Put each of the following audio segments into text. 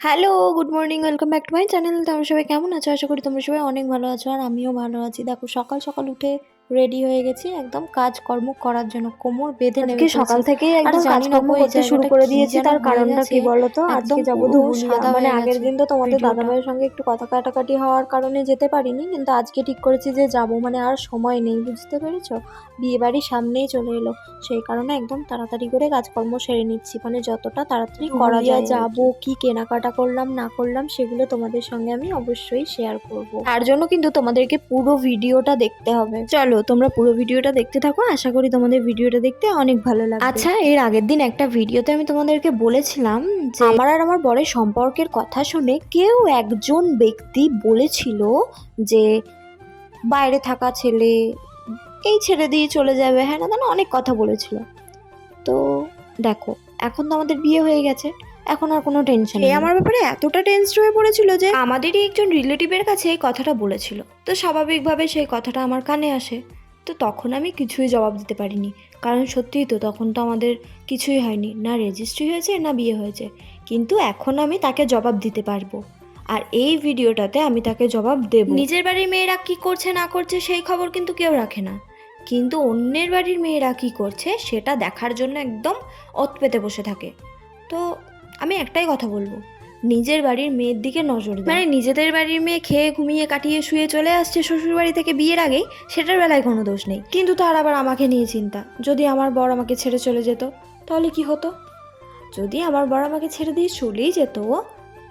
Hello good morning welcome back to my channel তোমরা সবাই কেমন আছো? আশা করি তোমরা সবাই অনেক ভালো আছো আর আমিও ভালো আছি। দেখো, সকাল সকাল উঠে রেডি হয়ে গেছি একদম কাজকর্ম করার জন্য কোমর বেঁধে নেবে সকাল থেকে একদম জানি না কাজকর্ম করতে শুরু করে দিয়েছি তার কারণটা কি। বলতো? আজকে যাব সাদা মানে আগের দিন তো তোমাদের দাদা ভাইয়ের সঙ্গে একটু কথা কাটাকাটি হওয়ার কারণে যেতে পারিনি কিন্তু আজকে ঠিক করেছি যে যাব মানে আর সময় নেই বুঝতে পেরেছ? বিয়ে বাড়ির সামনেই চলে এলো সেই কারণে একদম তাড়াতাড়ি করে কাজকর্ম সেরে নিচ্ছি মানে যতটা তাড়াতাড়ি করা যায় যাব কি কেনাকাটা করলাম না করলাম সেগুলো তোমাদের সঙ্গে আমি অবশ্যই শেয়ার করব। তার জন্য কিন্তু তোমাদেরকে পুরো ভিডিওটা দেখতে হবে। চলো তোমরা পুরো ভিডিওটা দেখতে থাকো। আশা করি তোমাদের ভিডিওটা দেখতে অনেক ভালো লাগবে। আচ্ছা এর আগের দিন একটা ভিডিওতে আমি তোমাদেরকে বলেছিলাম যে আমার আর আমার বরের সম্পর্কের কথা শুনে কেউ একজন ব্যক্তি বলেছিল যে বাইরে থাকা ছেলে এই ছেড়ে দিয়ে চলে যাবে। হ্যাঁ না অনেক কথা বলেছিল। তো দেখো এখন তো আমাদের বিয়ে হয়ে গেছে। এখন আর কোনো টেনশন নেই। আমার ব্যাপারে এতটা টেনসড হয়ে পড়েছিল যে আমাদেরই একজন রিলেটিভের কাছে এই কথাটা বলেছিল। তো স্বাভাবিকভাবে সেই কথাটা আমার কানে আসে। তো তখন আমি কিছুই জবাব দিতে পারিনি। কারণ সত্যিই তো তখন তো আমাদের কিছুই হয়নি। না রেজিস্ট্রি হয়েছে না বিয়ে হয়েছে। কিন্তু এখন আমি তাকে জবাব দিতে পারব। আর এই ভিডিওটাতে আমি তাকে জবাব দেব। নিজের বাড়ির মেয়েরা কি করছে না করছে সেই খবর কিন্তু কেউ রাখে না। কিন্তু অন্যের বাড়ির মেয়েরা কি করছে সেটা দেখার জন্য একদম অত পেতে বসে থাকে। তো আমি একটাই কথা বলব নিজের বাড়ির মেয়ের দিকে নজর। মানে নিজেদের বাড়ির মেয়ে খেয়ে ঘুমিয়ে কাটিয়ে শুয়ে চলে আসছে শ্বশুর বাড়ি থেকে বিয়ের আগেই সেটার বেলায় কোনো দোষ নেই। কিন্তু তার আবার আমাকে নিয়ে চিন্তা যদি আমার বর আমাকে ছেড়ে চলে যেত তাহলে কি হতো? যদি আমার বর আমাকে ছেড়ে দিয়ে চলেই যেত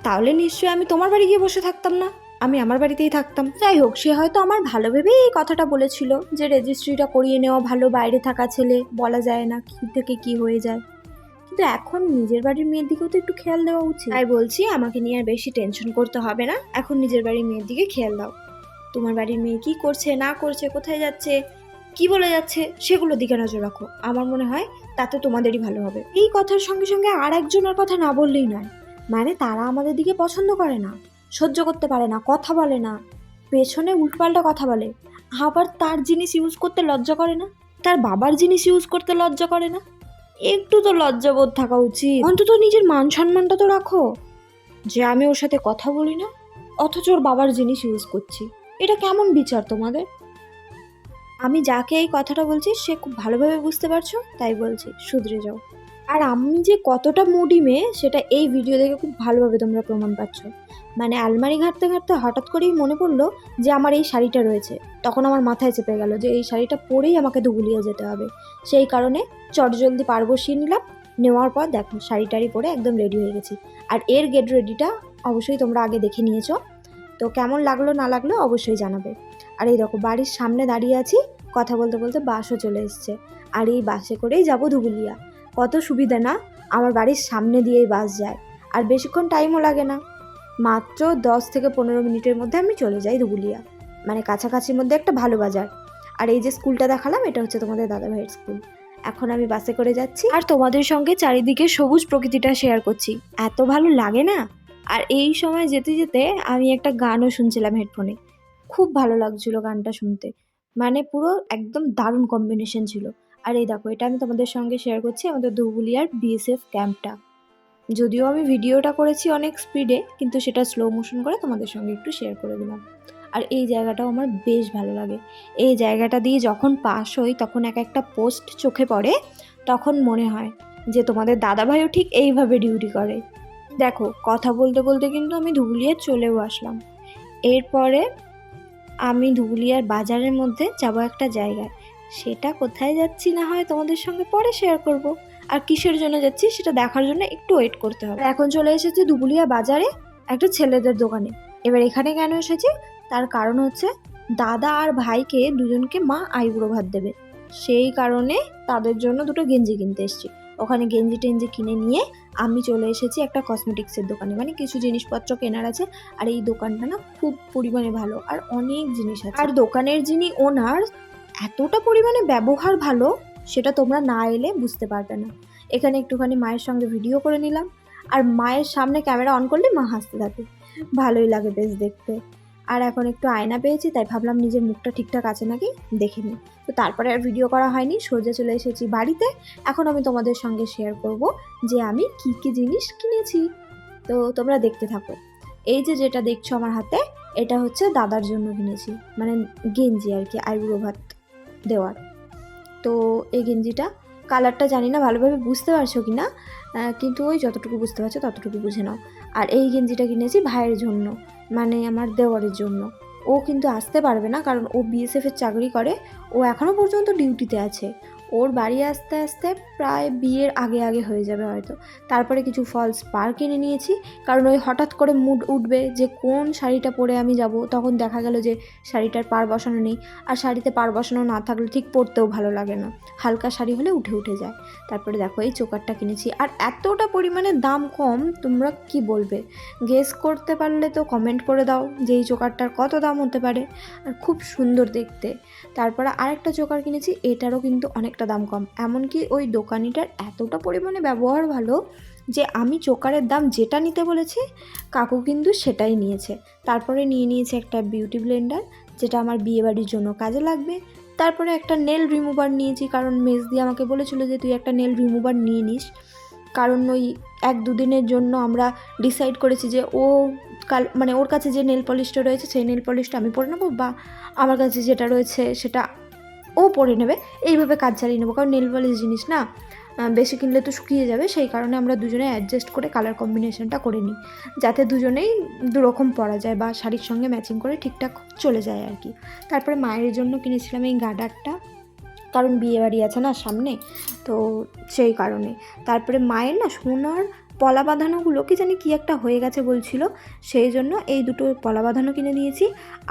তাহলে নিশ্চয়ই আমি তোমার বাড়ি গিয়ে বসে থাকতাম না। আমি আমার বাড়িতেই থাকতাম। যাই হোক সে হয়তো আমার ভালো ভেবেই এই কথাটা বলেছিল যে রেজিস্ট্রিটা করিয়ে নেওয়া ভালো বাইরে থাকা ছেলে বলা যায় না কি থেকে কি হয়ে যায়। কিন্তু এখন নিজের বাড়ির মেয়ের দিকেও তো একটু খেয়াল দেওয়া উচিত। তাই বলছি, আমাকে নিয়ে আর বেশি টেনশন করতে হবে না। এখন নিজের বাড়ির মেয়ের দিকে খেয়াল দাও। তোমার বাড়ির মেয়ে কি করছে, না করছে, কোথায় যাচ্ছে, কি বলে যাচ্ছে, সেগুলোর দিকে নজর রাখো। আমার মনে হয় তাতে তোমাদেরই ভালো হবে। এই কথার সঙ্গে সঙ্গে আর একজনের কথা না বললেই নয়। মানে তারা আমাদের দিকে পছন্দ করে না, সহ্য করতে পারে না, কথা বলে না, পেছনে উল্টোপাল্টা কথা বলে। আবার তার জিনিস ইউজ করতে লজ্জা করে না? তার বাবার জিনিস ইউজ করতে লজ্জা করে না? একটু তো লজ্জাবোধ থাকা উচিত। অন্তত নিজের মান সম্মানটা তো রাখো। যে আমি ওর সাথে কথা বলি না, অথচ ওর বাবার জিনিস ইউজ করছি। এটা কেমন বিচার তোমাদের? আমি যাকে এই কথাটা বলছি, সে খুব ভালোভাবে বুঝতে পারছ, তাই বলছি, শুধরে যাও। আর আমি যে কতটা মুডি মেয়ে, সেটা এই ভিডিও দেখে খুব ভালোভাবে তোমরা প্রমাণ পাচ্ছ। মানে আলমারি ঘাঁটতে ঘাঁটতে হঠাৎ করেই মনে পড়ল যে আমার এই শাড়িটা রয়েছে। তখন আমার মাথায় চেপে গেল যে এই শাড়িটা পরেই আমাকে ধুবুলিয়ে যেতে হবে। সেই কারণে চটজলদি পার বসিয়ে নিলাম নেওয়ার পর দেখো, শাড়ি টাড়ি পরে একদম রেডি হয়ে গেছি। আর এর গেট রেডিটা অবশ্যই তোমরা আগে দেখে নিয়েছো। তো কেমন লাগল, না লাগল অবশ্যই জানাবে। আর এই দেখো, বাড়ির সামনে দাঁড়িয়ে আছি, কথা বলতে বলতে বাসও চলে এসছে। আর এই বাসে করেই যাব ধুবুলিয়া। কত সুবিধা না, আমার বাড়ির সামনে দিয়েই বাস যায়। আর বেশিক্ষণ টাইমও লাগে না। মাত্র দশ থেকে পনেরো মিনিটের মধ্যে আমি চলে যাই ধুবুলিয়া। মানে কাছাকাছির মধ্যে একটা ভালো বাজার। আর এই যে স্কুলটা দেখালাম, এটা হচ্ছে তোমাদের দাদা ভাইয়ের স্কুল এখন আমি বাসে করে যাচ্ছি আর তোমাদের সঙ্গে চারিদিকে সবুজ প্রকৃতিটা শেয়ার করছি। এত ভালো লাগে না? আর এই সময় যেতে যেতে আমি একটা গানও শুনছিলাম হেডফোনে খুব ভালো লাগছিল গানটা শুনতে। মানে পুরো একদম দারুণ কম্বিনেশন ছিল। আর এই দেখো, এটা আমি তোমাদের সঙ্গে শেয়ার করছি আমাদের ধুবুলিয়ার বিএসএফ ক্যাম্পটা যদিও আমি ভিডিওটা করেছি অনেক স্পিডে কিন্তু সেটা স্লো মোশন করে তোমাদের সঙ্গে একটু শেয়ার করে দিলাম। আর এই জায়গাটাও আমার বেশ ভালো লাগে। এই জায়গাটা দিয়ে যখন পাস হই, তখন এক একটা পোস্ট চোখে পড়ে, তখন মনে হয় যে তোমাদের দাদাভাইও ঠিক এইভাবে ডিউটি করে। দেখো, কথা বলতে বলতে কিন্তু আমি ধুবুলিয়ার চলেও আসলাম। এরপরে আমি ধুবুলিয়ার বাজারের মধ্যে যাব একটা জায়গায়। সেটা কোথায় যাচ্ছি না হয় তোমাদের সঙ্গে পরে শেয়ার করব। আর কিসের জন্য যাচ্ছি সেটা দেখার জন্য একটু ওয়েট করতে হবে। এখন চলে এসেছি ধুবুলিয়া বাজারে একটা ছেলেদের দোকানে। এবার এখানে কেন এসেছি? তার কারণ হচ্ছে দাদা আর ভাইকে দুজনকে মা আইবুড়ো ভাত দেবে। সেই কারণে তাদের জন্য দুটো গেঞ্জি কিনতে এসেছি। ওখানে গেঞ্জি টেঞ্জি কিনে নিয়ে আমি চলে এসেছি একটা কসমেটিক্সের দোকানে। মানে কিছু জিনিসপত্র কেনার আছে আর এই দোকানটা না খুব পরিমাণে ভালো আর অনেক জিনিস আছে। আর দোকানের যিনি ওনার এতটা পরিমাণে ব্যবহার ভালো সেটা তোমরা না এলে বুঝতে পারবে না। এখানে একটুখানি মায়ের সঙ্গে ভিডিও করে নিলাম। আর মায়ের সামনে ক্যামেরা অন করলে মা হাসতে থাকে। ভালোই লাগে বেশ দেখতে। আর এখন একটু আয়না পেয়েছি, তাই ভাবলাম নিজের মুখটা ঠিকঠাক আছে নাকি দেখে নিই। তো তারপরে আর ভিডিও করা হয়নি, সোজা চলে এসেছি বাড়িতে। এখন আমি তোমাদের সঙ্গে শেয়ার করব যে আমি কি কি জিনিস কিনেছি। তো তোমরা দেখতে থাকো। এই যে যেটা দেখছ আমার হাতে, এটা হচ্ছে দাদার জন্য কিনেছি মানে গেঞ্জি আর কি, আইব্রো ভাত দেওয়ার। তো এই গেঞ্জিটা কালারটা জানি না, ভালোভাবে বুঝতে পারছ কি না? কিন্তু ওই যতটুকু বুঝতে পারছ ততটুকু বুঝে নাও। আর এই গেঞ্জিটা কিনেছি ভাইয়ের জন্য। মানে আমার দেওয়ারের জন্য। ও কিন্তু আসতে পারবে না কারণ ও বিএসএফের চাকরি করে। ও এখনও পর্যন্ত ডিউটিতে আছে। ওর বাড়ি আসতে আসতে প্রায় বিয়ের আগে আগে হয়ে যাবে হয়তো। তারপরে কিছু ফলস পার কিনে নিয়েছি, কারণ ওই হঠাৎ করে মুড উঠবে যে কোন শাড়িটা পরে আমি যাব, তখন দেখা গেল যে শাড়িটার পার বসানো নেই। আর শাড়িতে পার বসানো না থাকলে ঠিক পরতেও ভালো লাগে না। হালকা শাড়ি হলে উঠে উঠে যায়। তারপরে দেখো এই চোকারটা কিনেছি। আর এতটা পরিমাণে দাম কম, তোমরা কি বলবে? গেস করতে পারলে তো কমেন্ট করে দাও যে এই চোকারটার কত দাম হতে পারে। আর খুব সুন্দর দেখতে। তারপরে আরেকটা চোকার কিনেছি, এটারও কিন্তু অনেকটা দাম কম। এমনকি ওই দোকানিটার এতটা পরিমাণে ব্যবহার ভালো যে আমি চোকারের দাম যেটা নিতে বলেছি, কাকু কিন্তু সেটাই নিয়েছে। তারপরে নিয়ে নিয়েছে একটা বিউটি ব্লেন্ডার, যেটা আমার বিয়েবাড়ির জন্য কাজে লাগবে। তারপরে একটা নেল রিমুভার নিয়েছি, কারণ মেজ দিয়ে আমাকে বলেছিল যে তুই একটা নেল রিমুভার নিয়ে নিস। কারণ ওই এক দুদিনের জন্য আমরা ডিসাইড করেছি যে ও কাল মানে ওর কাছে যে নেল পলিশটা রয়েছে, সেই নেল পলিশটা আমি পরে নেব বা আমার কাছে যেটা রয়েছে সেটা ও পরে নেবে। এইভাবে কাজ চালিয়ে নেব। কারণ নেল জিনিস না বেশি কিনলে তো শুকিয়ে যাবে। সেই কারণে আমরা দুজনে অ্যাডজাস্ট করে কালার কম্বিনেশনটা করে নিই। যাতে দুজনেই দুরকম পরা যায় বা শাড়ির সঙ্গে ম্যাচিং করে ঠিকঠাক চলে যায় আর কি। তারপরে মায়ের জন্য কিনেছিলাম এই গাডারটা কারণ বিয়ে বাড়ি আছে না সামনে, তো সেই কারণে। তারপরে মায়ের না সোনার পলা বাঁধানোগুলো কি জানি কি একটা হয়ে গেছে বলছিল, সেই জন্য এই দুটো পলা বাঁধানো কিনে দিয়েছি।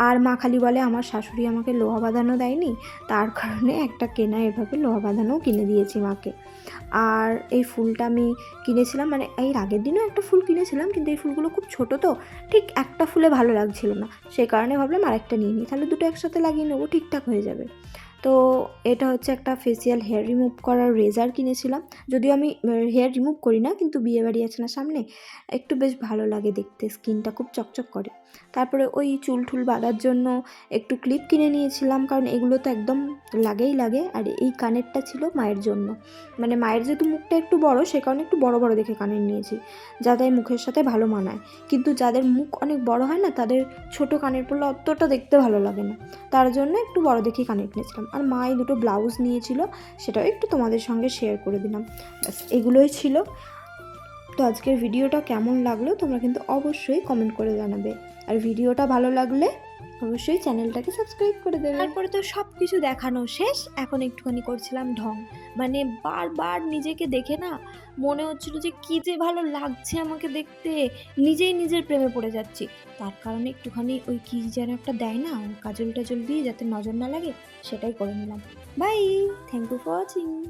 আর মা খালি বলে, আমার শাশুড়ি আমাকে লোহা বাঁধানো দেয়নি, তার কারণে একটা কেনা এভাবে লোহা বাঁধানোও কিনে দিয়েছি মাকে। আর এই ফুলটা আমি কিনেছিলাম মানে এর আগের দিনও একটা ফুল কিনেছিলাম, কিন্তু এই ফুলগুলো খুব ছোট তো, ঠিক একটা ফুলে ভালো লাগছিল না। সেই কারণে ভাবলাম আরেকটা নিয়ে নিই, তাহলে দুটো একসাথে লাগিয়ে নেব, ঠিকঠাক হয়ে যাবে। তো এটা হচ্ছে একটা ফেসিয়াল হেয়ার রিমুভ করার রেজার কিনেছিলাম। যদিও আমি হেয়ার রিমুভ করি না, কিন্তু বিয়ে বাড়ি আছে না সামনে, একটু বেশ ভালো লাগে দেখতে, স্কিনটা খুব চকচক করে। তারপরে ওই চুল টুল বাঁধার জন্য একটু ক্লিপ কিনে নিয়েছিলাম, কারণ এগুলো তো একদম লাগেই লাগে, আর এই কানেরটা ছিল মায়ের জন্য। মানে মায়ের যেহেতু মুখটা একটু বড়, সে কারণে একটু বড় বড় দেখে কানের নিয়েছি যাতে মুখের সাথে ভালো মানায়। কিন্তু যাদের মুখ অনেক বড় হয় না, তাদের ছোট কানের পড়লে অতটা দেখতে ভালো লাগে না। তার জন্য একটু বড় দেখে কানের কিনেছিলাম। আর মা এই দুটো ব্লাউজ নিয়েছিল, সেটাও একটু তোমাদের সঙ্গে শেয়ার করে দিলাম। ব্যাস, এগুলোই ছিল। তো আজকের ভিডিওটা কেমন লাগল তোমরা কিন্তু অবশ্যই কমেন্ট করে জানাবে। আর ভিডিওটা ভালো লাগলে অবশ্যই চ্যানেলটাকে সাবস্ক্রাইব করে দেবে তারপরে তো সব কিছু দেখানো শেষ। এখন একটুখানি করছিলাম ঢং। মানে বারবার নিজেকে দেখে না মনে হচ্ছিল যে কী যে ভালো লাগছে আমাকে দেখতে। নিজেই নিজের প্রেমে পড়ে যাচ্ছি। তার কারণে একটুখানি ওই কী যেন একটা দেয় না, কাজল টাজল দিয়ে যাতে নজর না লাগে, সেটাই করে নিলাম। Bye thank you for watching